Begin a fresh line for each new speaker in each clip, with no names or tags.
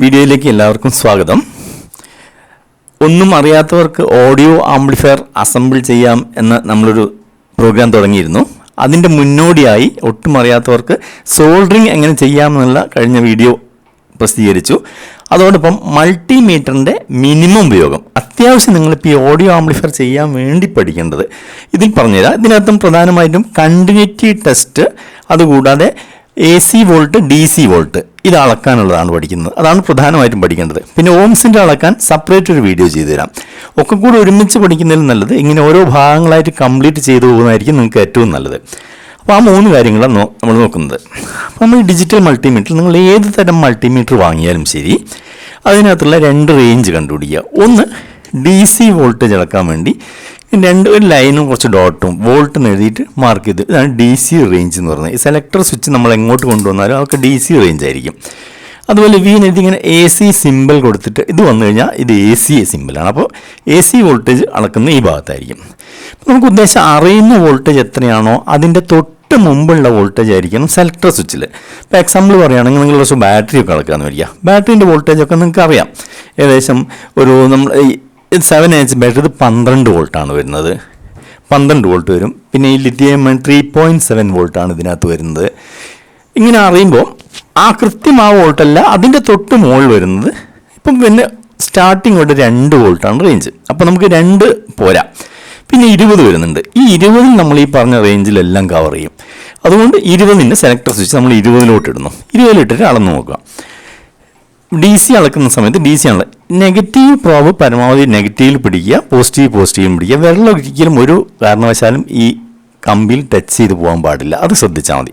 വീഡിയോയിലേക്ക് എല്ലാവർക്കും സ്വാഗതം. ഒന്നും അറിയാത്തവർക്ക് ഓഡിയോ ആംപ്ലിഫയർ അസംബിൾ ചെയ്യാം എന്ന് നമ്മളൊരു പ്രോഗ്രാം തുടങ്ങിയിരുന്നു. അതിന്റെ മുന്നോടിയായി ഒട്ടും അറിയാത്തവർക്ക് സോൾഡറിങ് എങ്ങനെ ചെയ്യാമെന്നുള്ള കഴിഞ്ഞ വീഡിയോ പ്രസിദ്ധീകരിച്ചു. അതോടൊപ്പം മൾട്ടിമീറ്ററിന്റെ മിനിമം ഉപയോഗം അത്യാവശ്യം നിങ്ങളിപ്പോൾ ഈ ഓഡിയോ ആംപ്ലിഫയർ ചെയ്യാൻ വേണ്ടി പഠിക്കേണ്ടത്. ഇതിൽ പറഞ്ഞുതരാം. ഇതിനകത്തും പ്രധാനമായിട്ടും കണ്ടിന്യൂറ്റി ടെസ്റ്റ് അതുകൂടാതെ A C volt D C volt ഇത് അളക്കാനുള്ളതാണ് പഠിക്കുന്നത്. അതാണ് പ്രധാനമായിട്ടും പഠിക്കേണ്ടത്. പിന്നെ ഓംസിന്റെ അളക്കാൻ സെപ്പറേറ്റ് ഒരു വീഡിയോ ചെയ്തു തരാം ഒക്കെ കൂടെ ഒരുമിച്ച് പഠിക്കുന്നതിൽ നല്ലത് ഇങ്ങനെ ഓരോ ഭാഗങ്ങളായിട്ട് കംപ്ലീറ്റ് ചെയ്തു പോകുന്നതായിരിക്കും നിങ്ങൾക്ക് ഏറ്റവും നല്ലത്. അപ്പോൾ ആ മൂന്ന് കാര്യങ്ങളാണ് നമ്മൾ നോക്കുന്നത്. അപ്പോൾ നമ്മൾ ഡിജിറ്റൽ മൾട്ടിമീറ്റർ നിങ്ങൾ ഏത് തരം മൾട്ടിമീറ്റർ വാങ്ങിയാലും ശരി അതിനകത്തുള്ള രണ്ട് റേഞ്ച് കണ്ടുപിടിക്കുക. ഒന്ന് ഡി സി വോൾട്ടേജ് അളക്കാൻ വേണ്ടി രണ്ട് ഒരു ലൈനും കുറച്ച് ഡോട്ടും വോൾട്ട് എഴുതിയിട്ട് മാർക്ക് ചെയ്ത് ഇതാണ് ഡി സി റേഞ്ച് എന്ന് പറയുന്നത്. ഈ സെലക്ടർ സ്വിച്ച് നമ്മൾ എങ്ങോട്ട് കൊണ്ടുവന്നാലും അതൊക്കെ ഡി സി റേഞ്ച് ആയിരിക്കും. അതുപോലെ വി എഴുതി ഇങ്ങനെ എ സി സിമ്പിൾ കൊടുത്തിട്ട് ഇത് വന്നു കഴിഞ്ഞാൽ ഇത് എ സി സിമ്പിളാണ് അപ്പോൾ എ സി വോൾട്ടേജ് അളക്കുന്ന ഈ ഭാഗത്തായിരിക്കും. നമുക്ക് ഉദ്ദേശം അറിയുന്ന വോൾട്ടേജ് എത്രയാണോ അതിന്റെ തൊട്ട് മുമ്പുള്ള വോൾട്ടേജ് ആയിരിക്കണം സെലക്ടർ സ്വിച്ചിൽ ഇപ്പോൾ എക്സാമ്പിൾ പറയുകയാണെങ്കിൽ നിങ്ങൾ കുറച്ച് ബാറ്ററി ഒക്കെ അളക്കാന്ന് വരിക ബാറ്ററീന്റെ വോൾട്ടേജ് ഒക്കെ നിങ്ങൾക്ക് അറിയാം ഏകദേശം ഒരു നമ്മൾ സെവൻ എച്ച് ബാറ്ററി പന്ത്രണ്ട് വോൾട്ടാണ് വരുന്നത്. പന്ത്രണ്ട് വോൾട്ട് വരും. പിന്നെ ഈ ലിഥിയം ത്രീ പോയിന്റ് സെവൻ വോൾട്ടാണ് ഇതിനകത്ത് വരുന്നത്. ഇങ്ങനെ അറിയുമ്പോൾ ആ കൃത്യം ആ വോൾട്ടല്ല അതിന്റെ തൊട്ട് മുകളിൽ വരുന്നത്. ഇപ്പം പിന്നെ സ്റ്റാർട്ടിങ് തൊട്ട് രണ്ട് വോൾട്ടാണ് റേഞ്ച് അപ്പോൾ നമുക്ക് രണ്ട് പോരാ. പിന്നെ ഇരുപത് വരുന്നുണ്ട്. ഈ ഇരുപതിൽ നമ്മൾ ഈ പറഞ്ഞ റേഞ്ചിലെല്ലാം കവർ ചെയ്യും. അതുകൊണ്ട് ഇരുപതിന്റെ സെലക്ടർ സ്വിച്ച് നമ്മൾ ഇരുപതിലോട്ട് ഇടുന്നു. ഇരുപതിലിട്ടിട്ട് അളന്ന് നോക്കുക. ഡി സി അളക്കുന്ന സമയത്ത് ഡി സി ആണ് നെഗറ്റീവ് പ്രോബ് പരമാവധി നെഗറ്റീവിൽ പിടിക്കുക പോസിറ്റീവ് പോസിറ്റീവിൽ പിടിക്കുക. വെള്ളം ഒരിക്കലും ഒരു കാരണവശാലും ഈ കമ്പിയിൽ ടച്ച് ചെയ്ത് പോകാൻ പാടില്ല. അത് ശ്രദ്ധിച്ചാൽ മതി.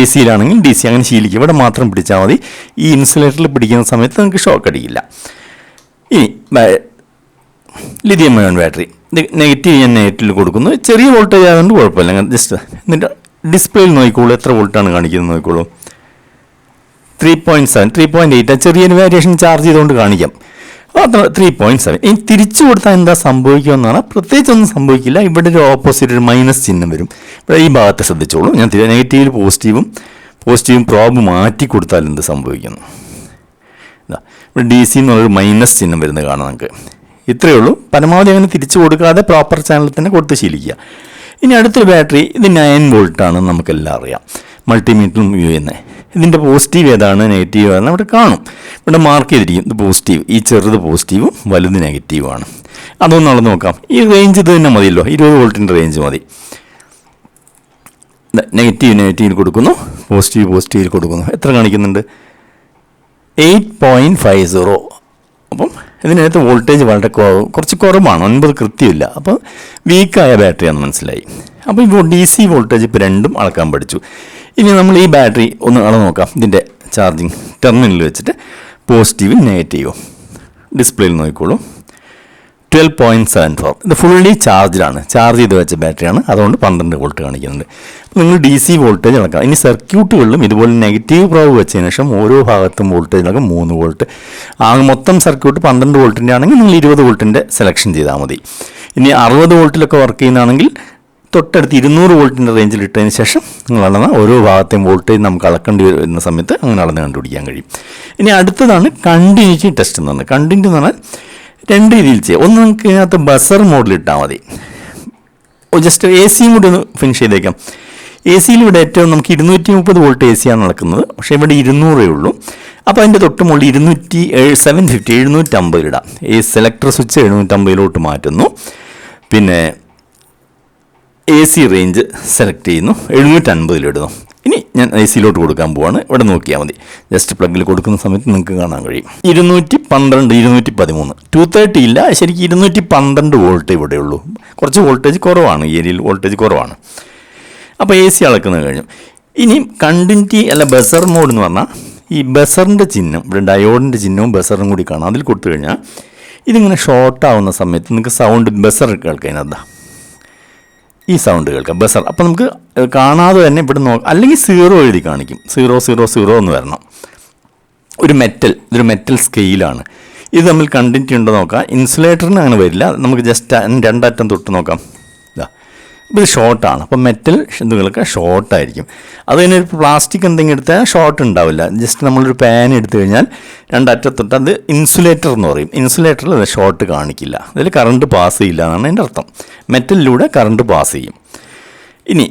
എ സിയിലാണെങ്കിൽ ഡി സി അങ്ങനെ ശീലിക്കുക. ഇവിടെ മാത്രം പിടിച്ചാൽ മതി. ഈ ഇൻസുലേറ്ററിൽ പിടിക്കുന്ന സമയത്ത് നിങ്ങൾക്ക് ഷോക്ക് അടിക്കില്ല. ഇനി ലിഥിയം അയോൺ ബാറ്ററി നെഗറ്റീവ് ഞാൻ നെഗറ്റീവിൽ കൊടുക്കുന്നു. ചെറിയ വോൾട്ടേജ് ആയതുകൊണ്ട് കുഴപ്പമില്ല. ജസ്റ്റ് എന്നിട്ട് ഡിസ്പ്ലേയിൽ നോക്കിക്കോളൂ. എത്ര വോൾട്ടാണ് കാണിക്കുന്നത് നോക്കിക്കോളൂ. Three point seven three point eight ചെറിയൊരു വേരിയേഷൻ ചാർജ് ചെയ്തുകൊണ്ട് കാണിക്കാം. അത്ര ത്രീ പോയിന്റ് സെവൻ ഇനി തിരിച്ചു കൊടുത്താൽ എന്താ സംഭവിക്കുമെന്നാണ്. പ്രത്യേകിച്ച് ഒന്നും സംഭവിക്കില്ല. ഇവിടെ ഒരു ഓപ്പോസിറ്റ് ഒരു മൈനസ് ചിഹ്നം വരും. ഇവിടെ ഈ ഭാഗത്ത് ശ്രദ്ധിച്ചോളൂ. ഞാൻ നെഗറ്റീവിൽ പോസിറ്റീവും പോസിറ്റീവും പ്രോബ് മാറ്റി കൊടുത്താൽ എന്ത് സംഭവിക്കുന്നു? ഇവിടെ ഡി സി എന്നുള്ളൊരു മൈനസ് ചിഹ്നം വരുന്നത് കാണാം നമുക്ക്. ഇത്രയേ ഉള്ളൂ. പരമാവധി അങ്ങനെ തിരിച്ചു കൊടുക്കാതെ പ്രോപ്പർ ചാനൽ തന്നെ കൊടുത്ത് ശീലിക്കുക. ഇനി അടുത്തൊരു ബാറ്ററി ഇത് നയൻ വോൾട്ടാണെന്ന് നമുക്കെല്ലാം അറിയാം. മൾട്ടിമീറ്ററും യു ചെയ്യുന്നത് ഇതിന്റെ പോസിറ്റീവ് ഏതാണ് നെഗറ്റീവ് ഏതാണ് അവിടെ കാണും. ഇവിടെ മാർക്ക് ചെയ്തിരിക്കും. ഇത് പോസിറ്റീവ് ഈ ചെറുത് പോസിറ്റീവും വലുത് നെഗറ്റീവുമാണ് അതൊന്നും അവിടെ നോക്കാം. ഈ റേഞ്ച് ഇത് തന്നെ മതിയല്ലോ. ഇരുപത് വോൾട്ടിന്റെ റേഞ്ച് മതി. നെഗറ്റീവ് നെഗറ്റീവിൽ കൊടുക്കുന്നു. പോസിറ്റീവ് പോസിറ്റീവിൽ കൊടുക്കുന്നു. എത്ര കാണിക്കുന്നുണ്ട്? എയ്റ്റ് പോയിന്റ് ഫൈവ് സീറോ അപ്പം ഇതിനകത്ത് വോൾട്ടേജ് വളരെ കുറവ് കുറച്ച് കുറവാണ്. ഒൻപത് കൃത്യമില്ല. അപ്പോൾ വീക്കായ ബാറ്ററിയാണെന്ന് മനസ്സിലായി. അപ്പോൾ ഇപ്പോൾ ഡി സി വോൾട്ടേജ് ഇപ്പോൾ രണ്ടും അളക്കാൻ പഠിച്ചു. ഇനി നമ്മൾ ഈ ബാറ്ററി ഒന്ന് അളന്ന് നോക്കാം. ഇതിന്റെ ചാർജിങ് ടെർമിനലിൽ വെച്ചിട്ട് പോസിറ്റീവും നെഗറ്റീവും ഡിസ്പ്ലേയിൽ നോക്കിക്കോളൂ. ട്വൽവ് പോയിന്റ് സെവൻ ഫോർ ഇത് ഫുള്ളി ചാർജ്ഡാണ് ചാർജ് ചെയ്ത് വെച്ച ബാറ്ററിയാണ് അതുകൊണ്ട് പന്ത്രണ്ട് വോൾട്ട് കാണിക്കുന്നുണ്ട്. നിങ്ങൾ ഡി സി വോൾട്ടേജ് അളക്കാം ഇനി സർക്യൂട്ടുകളിലും ഇതുപോലെ നെഗറ്റീവ് പ്രോവ് വെച്ചതിന് ശേഷം ഓരോ ഭാഗത്തും വോൾട്ടേജ് അളക്കാം. മൂന്ന് വോൾട്ട് ആ മൊത്തം സർക്യൂട്ട് പന്ത്രണ്ട് വോൾട്ടിന്റെ ആണെങ്കിൽ നിങ്ങൾ ഇരുപത് വോൾട്ടിന്റെ സെലക്ഷൻ ചെയ്താൽ മതി. ഇനി അറുപത് വോൾട്ടിലൊക്കെ വർക്ക് ചെയ്യുന്നതാണെങ്കിൽ തൊട്ടടുത്ത് ഇരുന്നൂറ് വോൾട്ടിന്റെ റേഞ്ചിൽ ഇട്ടതിന് ശേഷം നിങ്ങൾ അളന്ന ഓരോ ഭാഗത്തെയും വോൾട്ടേജ് നമുക്ക് അളക്കേണ്ടി വരുന്ന സമയത്ത് അങ്ങനെ അളന്ന് കണ്ടുപിടിക്കാൻ കഴിയും. ഇനി അടുത്തതാണ് കണ്ടിന്യൂറ്റി ടെസ്റ്റ് എന്ന് പറഞ്ഞാൽ കണ്ടിന്യൂ എന്ന് പറഞ്ഞാൽ രണ്ട് രീതിയിൽ ചെയ്യാം. ഒന്ന് നിങ്ങൾക്ക് ഇതിനകത്ത് ബസർ മോഡിൽ ഇട്ടാൽ മതി. ജസ്റ്റ് എ സിയും കൂടി ഒന്ന് ഫിനിഷ് ചെയ്തേക്കാം. എ സിയിൽ ഇവിടെ ഏറ്റവും നമുക്ക് ഇരുന്നൂറ്റി മുപ്പത് വോൾട്ട് എ സിയാണ് നടക്കുന്നത്. പക്ഷേ ഇവിടെ ഇരുന്നൂറേ ഉള്ളൂ. അപ്പോൾ അതിന്റെ തൊട്ട് മുകളിൽ ഇരുന്നൂറ്റി ഏഴ് സെവൻ ഫിഫ്റ്റി എഴുന്നൂറ്റമ്പതിലിടാം ഈ സെലക്ടർ സ്വിച്ച് എഴുന്നൂറ്റമ്പതിലോട്ട് മാറ്റുന്നു. പിന്നെ എ സി റേഞ്ച് സെലക്ട് ചെയ്യുന്നു. എഴുന്നൂറ്റൻപതിലിടുന്നു ഇനി ഞാൻ എ സിയിലോട്ട് കൊടുക്കാൻ പോവാണ്. ഇവിടെ നോക്കിയാൽ മതി. ജസ്റ്റ് പ്ലഗിൽ കൊടുക്കുന്ന സമയത്ത് നിങ്ങൾക്ക് കാണാൻ കഴിയും. ഇരുന്നൂറ്റി പന്ത്രണ്ട് ഇരുന്നൂറ്റി പതിമൂന്ന്. ടു തേർട്ടി ഇല്ല ശരിക്കും ഇരുന്നൂറ്റി പന്ത്രണ്ട് വോൾട്ട് ഇവിടെയുള്ളൂ കുറച്ച് വോൾട്ടേജ് കുറവാണ് ഏരിയയിൽ വോൾട്ടേജ് കുറവാണ്. അപ്പോൾ എ സി അളക്കുന്നത് കഴിഞ്ഞു. ഇനി കണ്ടിന്യൂറ്റി അല്ല ബസർ മോഡ് എന്ന് പറഞ്ഞാൽ ഈ ബസറിന്റെ ചിഹ്നം ഇവിടെ ഡയോഡിന്റെ ചിഹ്നവും ബസറും കൂടി കാണാം. അതിൽ കൊടുത്തു കഴിഞ്ഞാൽ ഇതിങ്ങനെ ഷോർട്ട് ആവുന്ന സമയത്ത് നിങ്ങൾക്ക് സൗണ്ട് ബസർ കേൾക്കാം ഇതിനകത്ത് ഈ സൗണ്ട് കേൾക്കാം ബസർ. അപ്പോൾ നമുക്ക് കാണാതെ തന്നെ ഇവിടെ നോക്കാം അല്ലെങ്കിൽ സീറോ എഴുതി കാണിക്കും. സീറോ സീറോ സീറോ എന്ന് വരണം. ഒരു മെറ്റൽ ഇതൊരു മെറ്റൽ സ്കെയിലാണ് ഇത് തമ്മിൽ കണ്ടിന്യൂറ്റി ഉണ്ടോ നോക്കാം. ഇൻസുലേറ്ററിന് അങ്ങനെ വരില്ല. നമുക്ക് ജസ്റ്റ് രണ്ടറ്റം തൊട്ട് നോക്കാം. ഇതാ ഇത് ഷോർട്ടാണ് അപ്പോൾ മെറ്റൽ ഇതുകളൊക്കെ ഷോർട്ടായിരിക്കും അത് തന്നെ ഒരു പ്ലാസ്റ്റിക് എന്തെങ്കിലും എടുത്താൽ ഷോർട്ട് ഉണ്ടാവില്ല. ജസ്റ്റ് നമ്മളൊരു പാൻ എടുത്തു കഴിഞ്ഞാൽ രണ്ടറ്റത്തൊട്ട് അത് ഇൻസുലേറ്റർ എന്ന് പറയും. ഇൻസുലേറ്ററിൽ അത് ഷോർട്ട് കാണിക്കില്ല. അതിൽ കറണ്ട് പാസ് ചെയ്യില്ല എന്നാണ് എന്റെ അർത്ഥം. മെറ്റലിലൂടെ കറണ്ട് പാസ് ചെയ്യും. ഇനി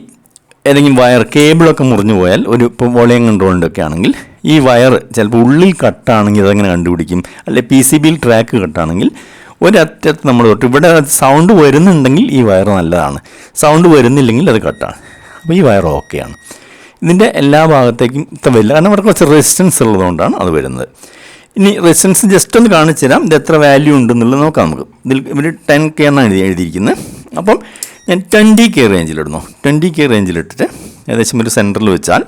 ഏതെങ്കിലും വയർ കേബിളൊക്കെ മുറിഞ്ഞു പോയാൽ ഒരു ഇപ്പോൾ വോളിയം കൺട്രോളിന്റെ ഒക്കെ ആണെങ്കിൽ ഈ വയർ ചിലപ്പോൾ ഉള്ളിൽ കട്ടാണെങ്കിൽ അതെങ്ങനെ കണ്ടുപിടിക്കും? അല്ലെ പി സി ബിയിൽ ട്രാക്ക് കട്ടാണെങ്കിൽ ഒരറ്റത്ത് നമ്മൾ തൊട്ട് ഇവിടെ സൗണ്ട് വരുന്നുണ്ടെങ്കിൽ ഈ വയർ നല്ലതാണ്. സൗണ്ട് വരുന്നില്ലെങ്കിൽ അത് കട്ടാണ്. അപ്പോൾ ഈ വയർ ഓക്കെയാണ് ഇതിന്റെ എല്ലാ ഭാഗത്തേക്കും വരില്ല കാരണം ഇവിടെ കുറച്ച് റെസിസ്റ്റൻസ് ഉള്ളതുകൊണ്ടാണ് അത് വരുന്നത്. ഇനി റെസിസ്റ്റൻസ് ജസ്റ്റ് ഒന്ന് കാണിച്ചു തരാം. ഇത് എത്ര വാല്യൂ ഉണ്ടെന്നുള്ളത് നോക്കാം നമുക്ക്. ഇതിൽ ഇവർ ടെൻ കെ എന്നാണ് എഴുതി എഴുതിയിരിക്കുന്നത്. അപ്പം ഞാൻ ട്വന്റി കെ റേഞ്ചിലിടുന്നു ട്വന്റി കെ റേഞ്ചിലിട്ടിട്ട് ഏകദേശം ഒരു സെന്ററിൽ വെച്ചാൽ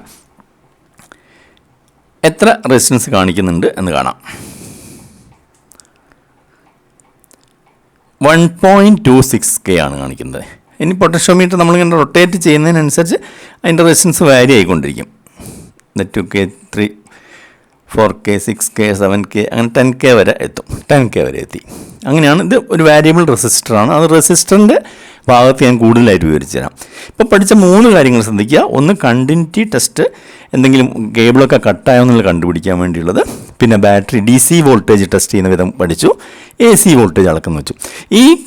എത്ര റെസിസ്റ്റൻസ് കാണിക്കുന്നുണ്ട് എന്ന് കാണാം. One point two six K ആണ് കാണിക്കുന്നത്. ഇനി പൊട്ടാഷ്യോമീറ്റർ നമ്മളിങ്ങനെ റൊട്ടേറ്റ് ചെയ്യുന്നതിനനുസരിച്ച് അതിന്റെ resistance vary ആയിക്കൊണ്ടിരിക്കും. Two K three four K six K seven K അങ്ങനെ ടെൻ കെ വരെ എത്തും. ടെൻ കെ വരെ എത്തി. അങ്ങനെയാണ് ഇത് ഒരു വാരിയബിൾ റെസിസ്റ്ററാണ് അത് റെസിസ്റ്ററിന്റെ ഭാഗത്ത് ഞാൻ കൂടുതലായിട്ട് വിവരിച്ചു തരാം. ഇപ്പോൾ പഠിച്ച മൂന്ന് കാര്യങ്ങൾ ശ്രദ്ധിക്കുക. ഒന്ന് കണ്ടിന്യൂറ്റി ടെസ്റ്റ് എന്തെങ്കിലും കേബിളൊക്കെ കട്ടായോ എന്നുള്ളത് കണ്ടുപിടിക്കാൻ വേണ്ടിയുള്ളത്. പിന്നെ battery D C voltage test ചെയ്യുന്ന വിധം പഠിച്ചു. എ സി വോൾട്ടേജ് അളക്കുന്നു വെച്ചു. ഈ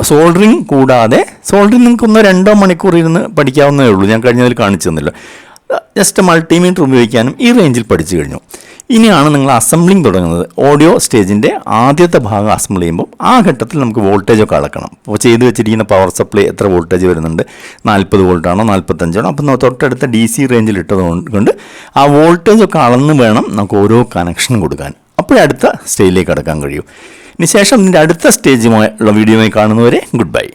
സോൾഡറിങ് കൂടാതെ സോൾഡറിങ് നിങ്ങൾക്ക് ഒന്നോ രണ്ടോ മണിക്കൂർ ഇരുന്ന് പഠിക്കാവുന്നതേ ഉള്ളൂ. ഞാൻ കഴിഞ്ഞതിൽ കാണിച്ചു തന്നില്ല. ജസ്റ്റ് മൾട്ടിമീറ്റർ ഉപയോഗിക്കാനും ഈ റേഞ്ചിൽ പഠിച്ചു കഴിഞ്ഞു. ഇനിയാണ് നിങ്ങൾ അസംബ്ലിങ് തുടങ്ങുന്നത്. ഓഡിയോ സ്റ്റേജിന്റെ ആദ്യത്തെ ഭാഗം അസംബിൾ ചെയ്യുമ്പോൾ ആ ഘട്ടത്തിൽ നമുക്ക് വോൾട്ടേജ് ഒക്കെ അളക്കണം. അപ്പോൾ ചെയ്തു വെച്ചിരിക്കുന്ന പവർ സപ്ലൈ എത്ര വോൾട്ടേജ് വരുന്നുണ്ട്? നാൽപ്പത് വോൾട്ടാണോ നാൽപ്പത്തഞ്ചാണോ അപ്പം തൊട്ടടുത്ത ഡി സി റേഞ്ചിൽ ഇട്ടത് കൊണ്ട് ആ വോൾട്ടേജ് ഒക്കെ അളന്ന് വേണം നമുക്ക് ഓരോ കണക്ഷൻ കൊടുക്കാൻ. അപ്പോഴടുത്ത സ്റ്റേജിലേക്ക് കടക്കാൻ കഴിയും. ഇനി ശേഷം നിന്റെ അടുത്ത സ്റ്റേജുമായുള്ള വീഡിയോയുമായി കാണുന്നവരെ ഗുഡ് ബൈ